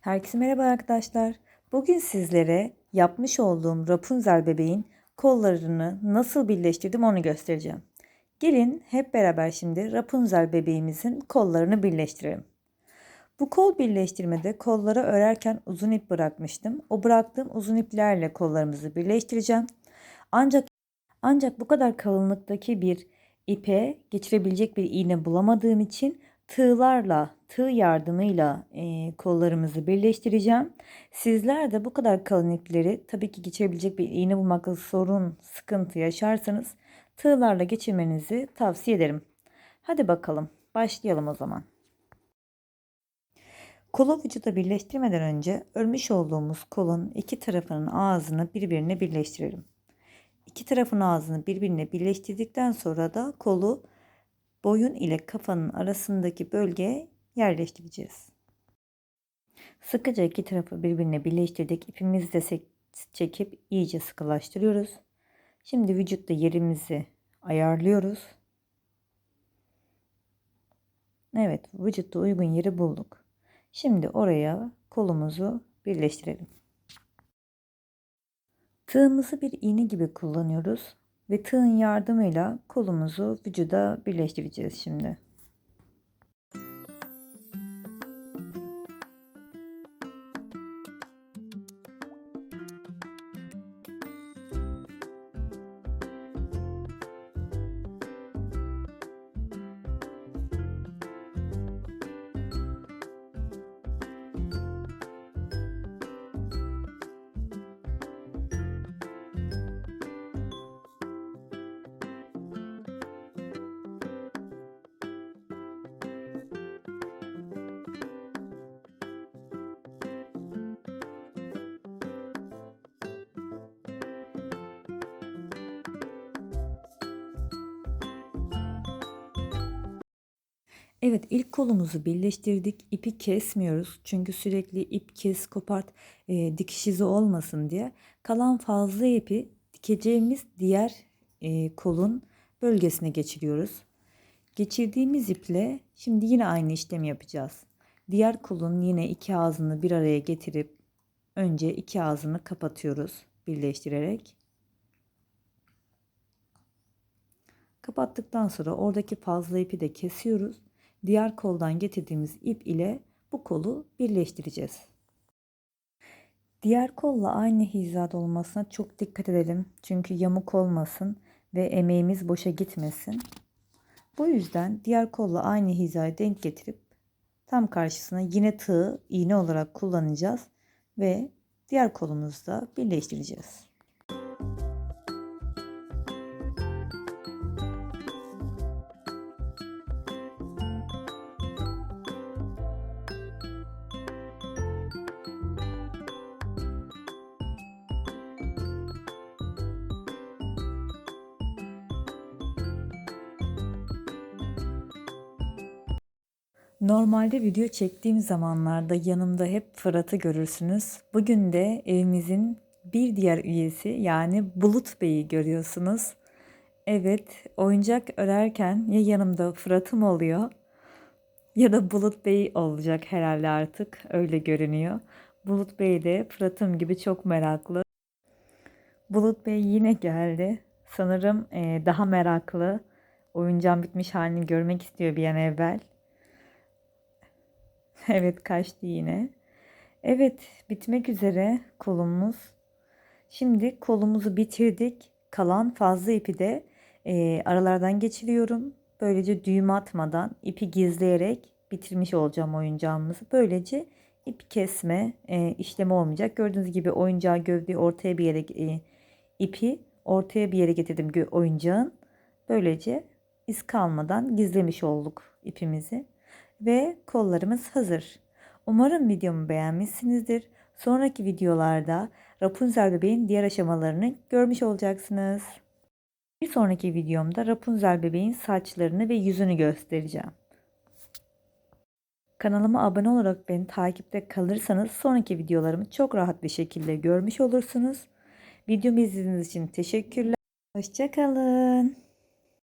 Herkese merhaba arkadaşlar. Bugün sizlere yapmış olduğum Rapunzel bebeğin kollarını nasıl birleştirdim onu göstereceğim. Gelin hep beraber şimdi Rapunzel bebeğimizin kollarını birleştirelim. Bu kol birleştirmede kolları örerken uzun ip bırakmıştım. O bıraktığım uzun iplerle kollarımızı birleştireceğim. Ancak ancak bu kadar kalınlıktaki bir ipe geçirebilecek bir iğne bulamadığım için tığlarla, tığ yardımıyla e, kollarımızı birleştireceğim. Sizler de bu kadar kalın ipleri tabii ki geçirebilecek bir iğne bulmakta sorun, sıkıntı yaşarsanız tığlarla geçirmenizi tavsiye ederim. Hadi bakalım başlayalım o zaman. Kolu vücuda birleştirmeden önce örmüş olduğumuz kolun iki tarafının ağzını birbirine birleştirelim. İki tarafın ağzını birbirine birleştirdikten sonra da kolu boyun ile kafanın arasındaki bölgeye yerleştireceğiz. Sıkıca iki tarafı birbirine birleştirdik. İpimizi de çekip iyice sıkılaştırıyoruz. Şimdi vücutta yerimizi ayarlıyoruz. Evet, vücutta uygun yeri bulduk. Şimdi oraya kolumuzu birleştirelim. Tığımızı bir iğne gibi kullanıyoruz ve tığın yardımıyla kolumuzu vücuda birleştireceğiz şimdi. Evet ilk kolumuzu birleştirdik. İpi kesmiyoruz. Çünkü sürekli ip kes kopart e, dikiş izi olmasın diye. Kalan fazla ipi dikeceğimiz diğer e, kolun bölgesine geçiriyoruz. Geçirdiğimiz iple şimdi yine aynı işlemi yapacağız. Diğer kolun yine iki ağzını bir araya getirip önce iki ağzını kapatıyoruz birleştirerek. Kapattıktan sonra oradaki fazla ipi de kesiyoruz diğer koldan getirdiğimiz ip ile bu kolu birleştireceğiz. Diğer kolla aynı hizada olmasına çok dikkat edelim. Çünkü yamuk olmasın ve emeğimiz boşa gitmesin. Bu yüzden diğer kolla aynı hizaya denk getirip tam karşısına yine tığ iğne olarak kullanacağız ve diğer kolumuzda birleştireceğiz. Normalde video çektiğim zamanlarda yanımda hep Fırat'ı görürsünüz. Bugün de evimizin bir diğer üyesi yani Bulut Bey'i görüyorsunuz. Evet, oyuncak örerken ya yanımda Fırat'ım oluyor ya da Bulut Bey olacak herhalde artık öyle görünüyor. Bulut Bey de Fırat'ım gibi çok meraklı. Bulut Bey yine geldi. Sanırım daha meraklı. Oyuncağın bitmiş halini görmek istiyor bir an evvel. Evet kaçtı yine. Evet bitmek üzere kolumuz. Şimdi kolumuzu bitirdik. Kalan fazla ipi de e, aralardan geçiriyorum. Böylece düğüm atmadan ipi gizleyerek bitirmiş olacağım oyuncağımızı. Böylece ip kesme e, işlemi olmayacak. Gördüğünüz gibi oyuncağı gövdeyi ortaya bir yere e, ipi ortaya bir yere getirdim oyuncağın. Böylece iz kalmadan gizlemiş olduk ipimizi ve kollarımız hazır. Umarım videomu beğenmişsinizdir. Sonraki videolarda Rapunzel bebeğin diğer aşamalarını görmüş olacaksınız. Bir sonraki videomda Rapunzel bebeğin saçlarını ve yüzünü göstereceğim. Kanalıma abone olarak beni takipte kalırsanız sonraki videolarımı çok rahat bir şekilde görmüş olursunuz. Videomu izlediğiniz için teşekkürler. Hoşçakalın.